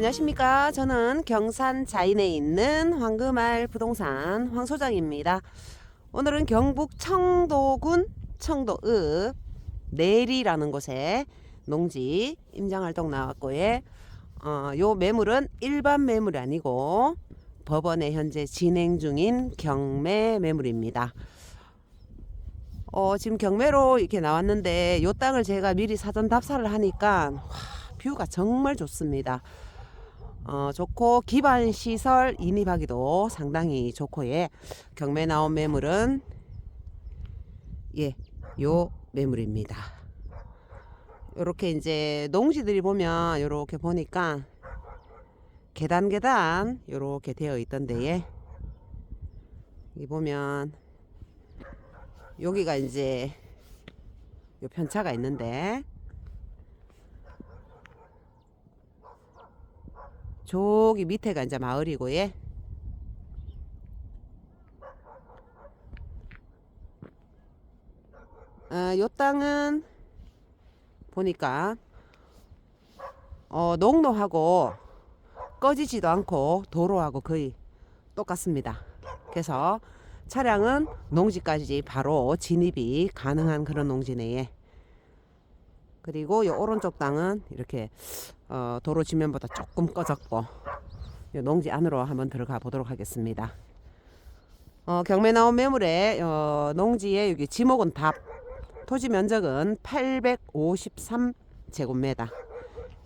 안녕하십니까. 저는 경산 자인에 있는 황금알 부동산 황 소장입니다. 오늘은 경북 청도군 청도읍 내리라는 곳에 농지 임장활동 나왔고요. 어, 요 매물은 일반 매물이 아니고 법원에 현재 진행 중인 경매 매물입니다. 어, 지금 경매로 이렇게 나왔는데 요 땅을 제가 미리 사전 답사를 하니까 와, 뷰가 정말 좋습니다. 어, 좋고 기반 시설 인입하기도 상당히 좋고 예. 경매 나온 매물은 예, 요 매물입니다. 요렇게 이제 농지들이 보면 요렇게 보니까 계단 계단 요렇게 되어 있던데 예. 이 보면 여기가 이제 요 편차가 있는데 저기 밑에가 이제 마을이고 예. 아, 요 땅은 보니까 어, 농로하고 꺼지지도 않고 도로하고 거의 똑같습니다. 그래서 차량은 농지까지 바로 진입이 가능한 그런 농지네에 그리고 이 오른쪽 땅은 이렇게 어, 도로 지면보다 조금 꺼졌고 요 농지 안으로 한번 들어가 보도록 하겠습니다. 어, 경매 나온 매물에 어, 농지에 여기 지목은 답 토지 면적은 853 제곱미터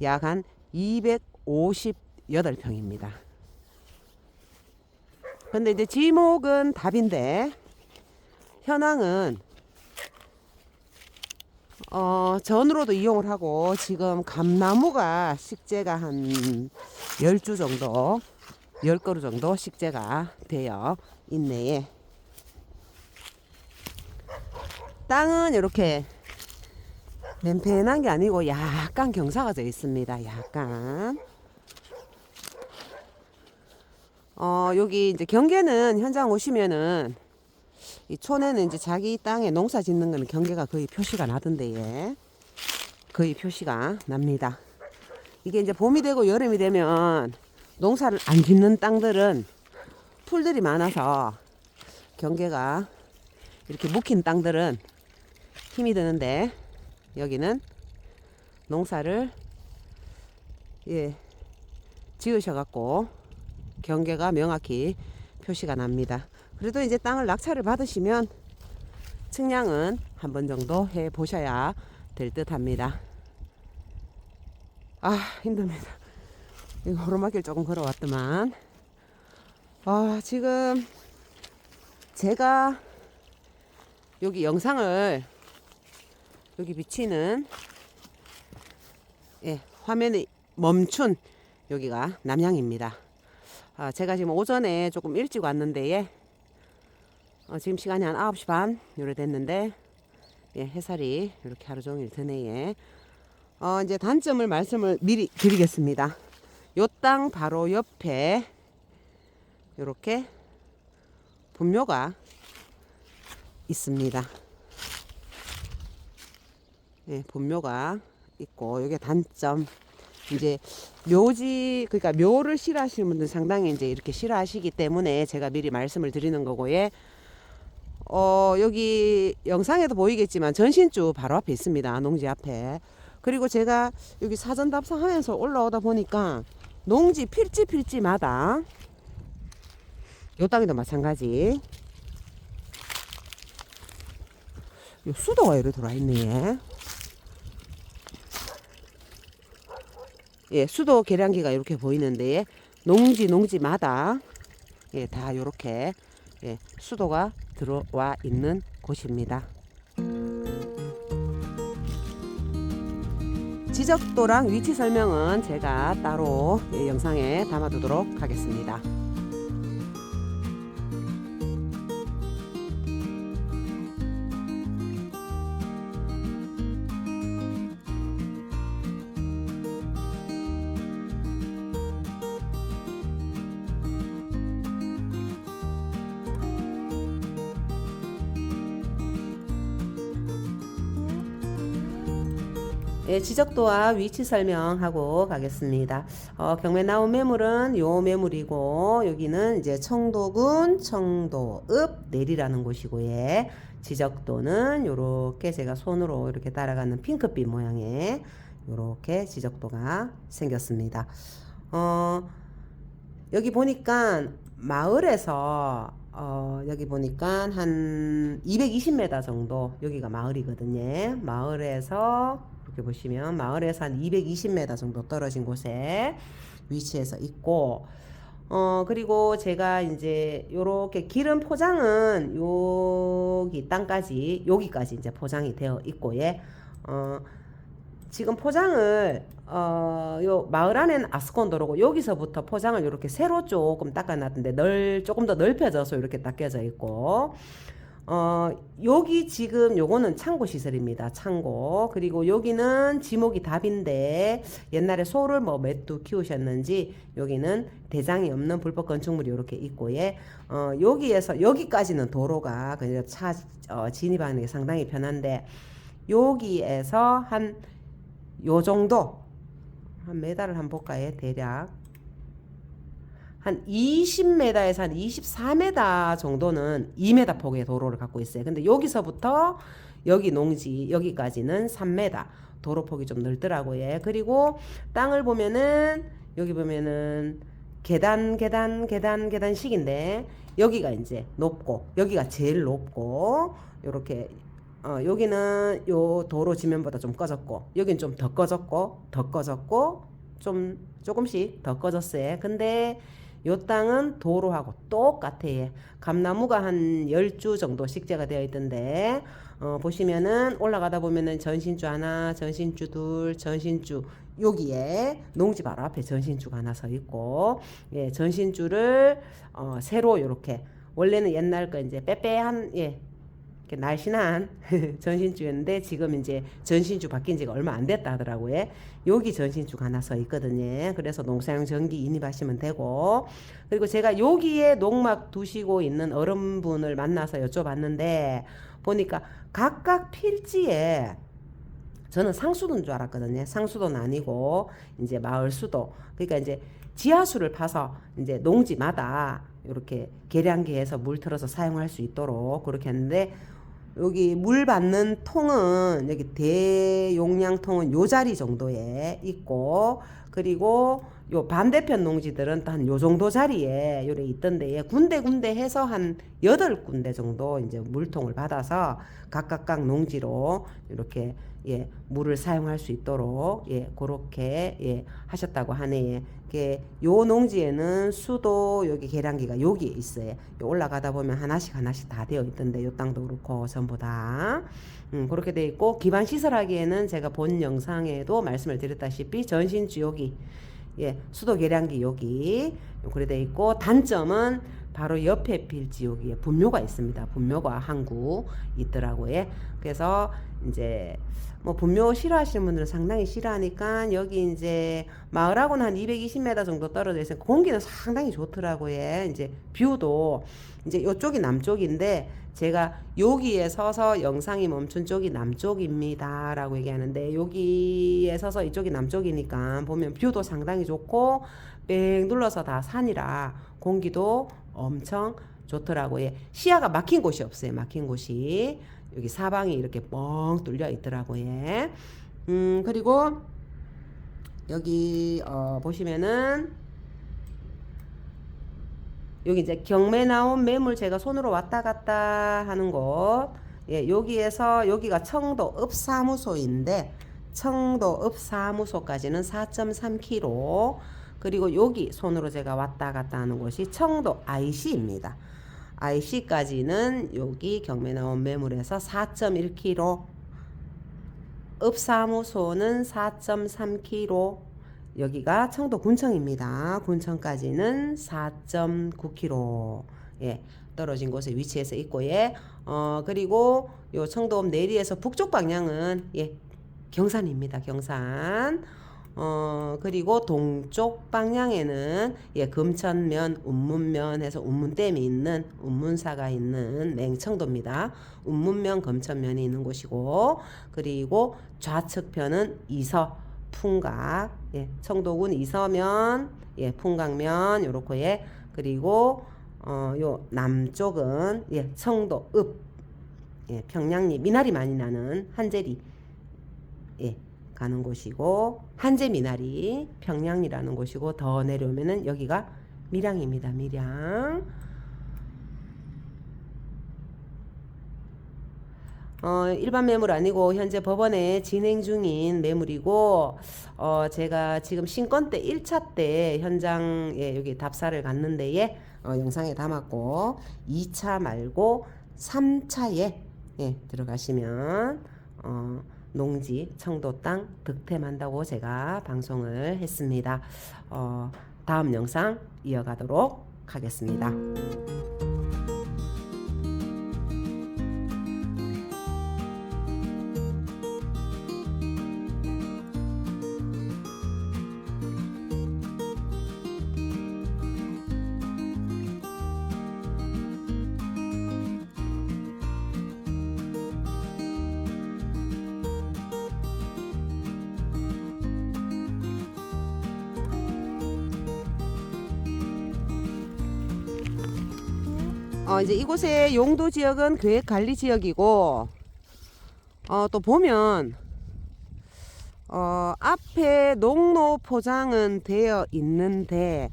약 한 258평입니다. 근데 이제 지목은 답인데 현황은 어, 전으로도 이용을 하고 지금 감나무가 식재가 한 10주 정도 10그루 정도 식재가 되어 있네. 땅은 이렇게 맨편한 게 아니고 약간 경사가 져 있습니다. 약간. 어, 여기 이제 경계는 현장 오시면은 이 촌에는 이제 자기 땅에 농사 짓는 거는 경계가 거의 표시가 나던데 예. 거의 표시가 납니다. 이게 이제 봄이 되고 여름이 되면 농사를 안 짓는 땅들은 풀들이 많아서 경계가 이렇게 묵힌 땅들은 힘이 드는데 여기는 농사를 예 지으셔 갖고 경계가 명확히 표시가 납니다. 그래도 이제 땅을 낙찰을 받으시면 측량은 한 번 정도 해 보셔야 될 듯 합니다. 아, 힘듭니다. 이거 오르막길 조금 걸어왔더만. 아, 지금 제가 여기 영상을 여기 비치는 예, 화면에 멈춘 여기가 남양입니다. 아, 제가 지금 오전에 조금 일찍 왔는데 예. 어, 지금 시간이 한 9시 반 요래 됐는데 예, 해살이 이렇게 하루 종일 드네 예. 어, 이제 단점을 말씀을 미리 드리겠습니다. 요 땅 바로 옆에 요렇게 분묘가 있습니다. 예, 분묘가 있고 요게 단점 이제 묘지 그러니까 묘를 싫어하시는 분들 상당히 이제 이렇게 싫어하시기 때문에 제가 미리 말씀을 드리는 거고 예. 어 여기 영상에도 보이겠지만 전신주 바로 앞에 있습니다. 농지 앞에. 그리고 제가 여기 사전 답사하면서 올라오다 보니까 농지 필지 필지마다 요 땅에도 마찬가지. 요 수도가 이렇게 들어와 있네. 예, 수도 계량기가 이렇게 보이는데 농지 농지마다 예, 다 이렇게 예, 수도가 들어와 있는 곳입니다. 지적도랑 위치 설명은 제가 따로 예, 영상에 담아두도록 하겠습니다. 예, 지적도와 위치 설명하고 가겠습니다. 어, 경매 나온 매물은 요 매물이고 여기는 이제 청도군 청도읍 내리라는 곳이고 예. 지적도는 요렇게 제가 손으로 이렇게 따라가는 핑크빛 모양의 요렇게 지적도가 생겼습니다. 어, 여기 보니까 마을에서 어, 여기 보니까 한 220m 정도 여기가 마을이거든요. 마을에서 이렇게 보시면 마을에서 한 220m 정도 떨어진 곳에 위치해서 있고 어 그리고 제가 이제 요렇게 기름 포장은 여기 땅까지 여기까지 이제 포장이 되어 있고 예. 어 지금 포장을 어, 요 마을 안에는 아스콘 도로고 여기서부터 포장을 이렇게 세로 조금 닦아놨는데 널 조금 더 넓혀져서 이렇게 닦여져 있고 어, 여기 지금 요거는 창고 시설입니다. 창고. 그리고 여기는 지목이 답인데 옛날에 소를 뭐몇두 키우셨는지 여기는 대장이 없는 불법 건축물이 이렇게 있고 예. 어, 여기에서 여기까지는 도로가 그냥 차 어, 진입하는 게 상당히 편한데 여기에서 한 요 정도 한 메달을 한번 볼까요? 대략 한 20m에서 한 24m 정도는 2m 폭의 도로를 갖고 있어요. 근데 여기서부터 여기 농지 여기까지는 3m 도로 폭이 좀 넓더라고요. 예. 그리고 땅을 보면은 여기 보면은 계단 계단 계단 계단식인데 여기가 이제 높고 여기가 제일 높고 요렇게 어, 여기는 요 도로 지면보다 좀 꺼졌고 여긴 좀 더 꺼졌고 더 꺼졌고 좀 조금씩 더 꺼졌어요. 근데 요 땅은 도로하고 똑같아 요. 감나무가 한 10주 정도 식재가 되어 있던데 어, 보시면은 올라가다 보면은 전신주 하나, 전신주 둘, 전신주 여기에 농지 바로 앞에 전신주가 하나 서 있고 예, 전신주를 어, 새로 요렇게 원래는 옛날 거 이제 빼빼한 예, 날씬한 전신주였는데 지금 이제 전신주 바뀐 지가 얼마 안 됐다 하더라고요. 여기 전신주가 하나 서 있거든요. 그래서 농사용 전기 인입하시면 되고 그리고 제가 여기에 농막 두시고 있는 어른분을 만나서 여쭤봤는데 보니까 각각 필지에 저는 상수도인 줄 알았거든요. 상수도는 아니고 이제 마을 수도. 그러니까 이제 지하수를 파서 이제 농지마다 이렇게 계량기에서 물 틀어서 사용할 수 있도록 그렇게 했는데 여기 물 받는 통은 여기 대용량 통은 요 자리 정도에 있고 그리고 요 반대편 농지들은 또한요 정도 자리에 요래 있던데 군데군데 해서 한 여덟 군데 정도 이제 물통을 받아서 각각 각 농지로 이렇게 예 물을 사용할 수 있도록 예 그렇게 예 하셨다고 하네. 예. 요 농지에는 수도 여기 계량기가 여기 있어요. 요 올라가다 보면 하나씩 하나씩 다 되어 있던데 요 땅도 그렇고 전부 다 음, 그렇게 돼 있고 기반 시설하기에는 제가 본 영상에도 말씀을 드렸다시피 전신주 여기 예 수도 계량기 여기 그래 돼 있고 단점은 바로 옆에 여기에 분묘가 있습니다. 분묘가 한구 있더라고요. 그래서 이제 뭐 분묘 싫어하시는 분들은 상당히 싫어하니까 여기 이제 마을하고는 한 220m 정도 떨어져 있어요. 공기는 상당히 좋더라고요. 이제 뷰도 이제 이쪽이 남쪽인데 제가 여기에 서서 영상이 멈춘 쪽이 남쪽입니다 라고 얘기하는데 여기에 서서 이쪽이 남쪽이니까 보면 뷰도 상당히 좋고 뺑 눌러서 다 산이라 공기도 엄청 좋더라고 요. 시야가 막힌 곳이 없어요. 막힌 곳이 여기 사방이 이렇게 뻥 뚫려 있더라고 요. 음 그리고 여기 어, 보시면은 여기 이제 경매 나온 매물 제가 손으로 왔다 갔다 하는 곳. 예, 여기에서 여기가 청도 읍사무소인데 청도 읍사무소까지는 4.3km. 그리고 여기 손으로 제가 왔다 갔다 하는 곳이 청도 IC입니다. IC까지는 여기 경매 나온 매물에서 4.1km. 읍사무소는 4.3km. 여기가 청도 군청입니다. 군청까지는 4.9km. 예, 떨어진 곳에 위치해서 있고, 예. 어, 그리고 요 청도읍 내리에서 북쪽 방향은, 예, 경산입니다. 경산. 어, 그리고 동쪽 방향에는 예, 금천면, 운문면 해서 운문댐이 있는 운문사가 있는 냉청도입니다. 운문면, 금천면이 있는 곳이고 그리고 좌측편은 이서, 풍각, 예, 청도군 이서면, 예, 풍각면 요렇게 예, 그리고 어, 요 남쪽은 예, 청도 읍, 예, 평양리 미나리 많이 나는 한제리 예, 가는 곳이고 한제 미나리 평양이라는 곳이고 더 내려오면은 여기가 밀양입니다. 밀양. 어, 일반 매물 아니고 현재 법원에 진행 중인 매물이고 어, 제가 지금 신건 때 1차 때 현장에 여기 답사를 갔는데에 어, 영상에 담았고 2차 말고 3차에 예, 들어가시면 어, 농지 청도 땅 득템한다고 제가 방송을 했습니다. 어, 다음 영상 이어가도록 하겠습니다. 어, 이제 이곳의 용도 지역은 계획 관리 지역이고, 어, 또 보면, 어, 앞에 농로 포장은 되어 있는데,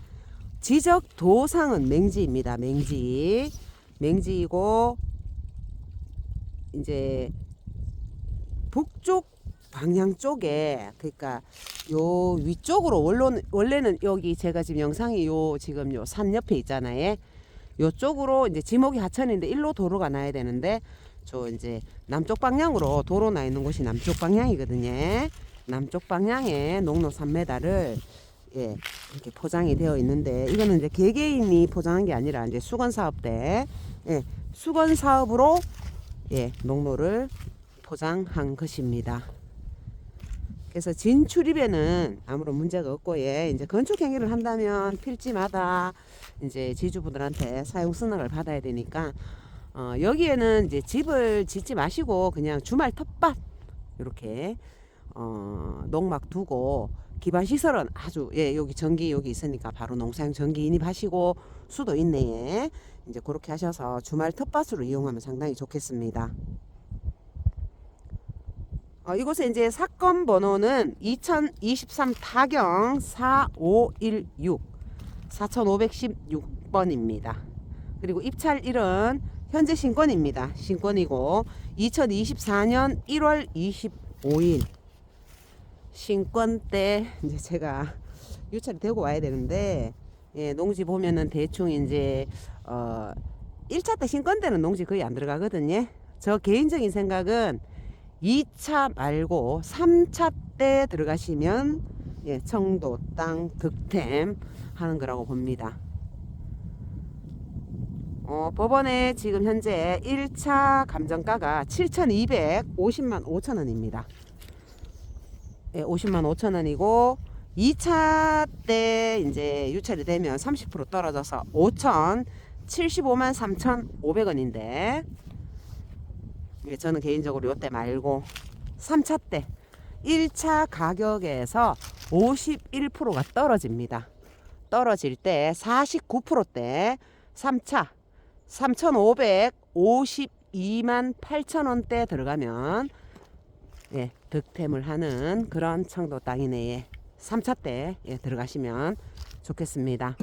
지적 도상은 맹지입니다. 맹지. 맹지이고, 이제, 북쪽 방향 쪽에, 그러니까, 요 위쪽으로, 원래는, 원래는 여기 제가 지금 영상이 요, 지금 요 산 옆에 있잖아요. 요쪽으로 이제 지목이 하천인데 일로 도로가 나야 되는데 저 이제 남쪽 방향으로 도로 나 있는 곳이 남쪽 방향이거든요. 남쪽 방향에 농로 3m를 예, 이렇게 포장이 되어 있는데 이거는 이제 개개인이 포장한 게 아니라 이제 수건 사업 때 예, 수건 사업으로 예, 농로를 포장한 것입니다. 그래서 진출입에는 아무런 문제가 없고 예, 이제 건축 행위를 한다면 필지마다 이제 지주분들한테 사용 승낙을 받아야 되니까 어, 여기에는 이제 집을 짓지 마시고 그냥 주말 텃밭 이렇게 어, 농막 두고 기반 시설은 아주 예 여기 전기 여기 있으니까 바로 농사용 전기 인입하시고 수도 있네 예. 이제 그렇게 하셔서 주말 텃밭으로 이용하면 상당히 좋겠습니다. 어, 이곳에 이제 사건 번호는 2023 타경 4516 4516번입니다. 그리고 입찰일은 현재 신권입니다. 신권이고 2024년 1월 25일 신권 때 이제 제가 유찰이 되고 와야 되는데 예, 농지 보면은 대충 이제 어 1차 때 신권 때는 농지 거의 안 들어가거든요. 저 개인적인 생각은 2차 말고 3차 때 들어가시면 예, 청도 땅 득템 하는 거라고 봅니다. 어, 법원에 지금 현재 1차 감정가가 7,250만 5천 원입니다. 예, 50만 5천 원이고 2차 때 이제 유찰이 되면 30% 떨어져서 5천 75만 3,500원인데 예, 저는 개인적으로 요때 말고 3차 때 1차 가격에서 51%가 떨어집니다. 떨어질 때 49%대 3차 3,552만 8천 원대 들어가면 예, 득템을 하는 그런 청도 땅이네에 3차 때 예, 들어가시면 좋겠습니다.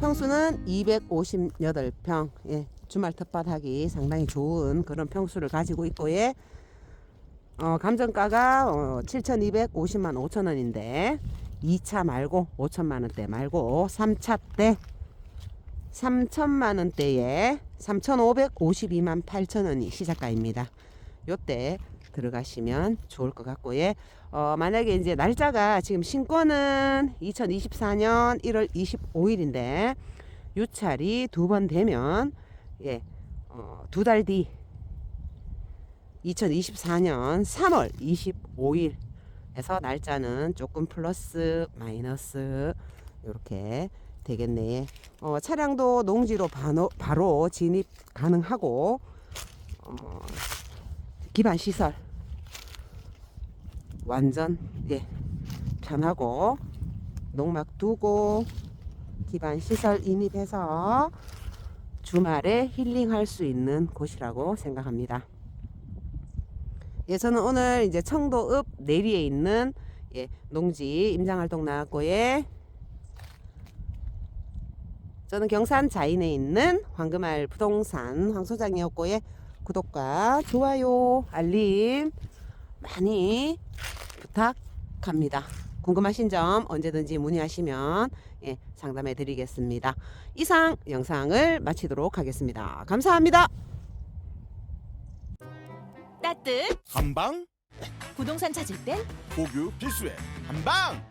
평수는 258평. 예, 주말 텃밭하기 상당히 좋은 그런 평수를 가지고 있고 예. 어, 감정가가 어, 7,250만 5천 원인데 2차 말고 5천만 원대 말고 3차 때 3천만 원대에 3,552만 8천 원이 시작가입니다. 요때 들어가시면 좋을 것 같고요. 어, 만약에 이제 날짜가 지금 신권은 2024년 1월 25일인데 유찰이 두 번 되면 예, 어, 두 달 뒤 2024년 3월 25일 해서 날짜는 조금 플러스 마이너스 이렇게 되겠네. 어, 차량도 농지로 바로, 바로 진입 가능하고 어, 기반 시설 완전 예 편하고 농막 두고 기반 시설 인입해서 주말에 힐링할 수 있는 곳이라고 생각합니다. 예, 저는 오늘 이제 청도읍 내리에 있는 예, 농지 임장활동 나왔고 예. 저는 경산 자인에 있는 황금알 부동산 황 소장이었고 예. 구독과 좋아요, 알림 많이 부탁합니다. 궁금하신 점 언제든지 문의하시면 예, 상담해 드리겠습니다. 이상 영상을 마치도록 하겠습니다. 감사합니다. 따뜻 한방 부동산 찾을 땐 고교 필수의 한방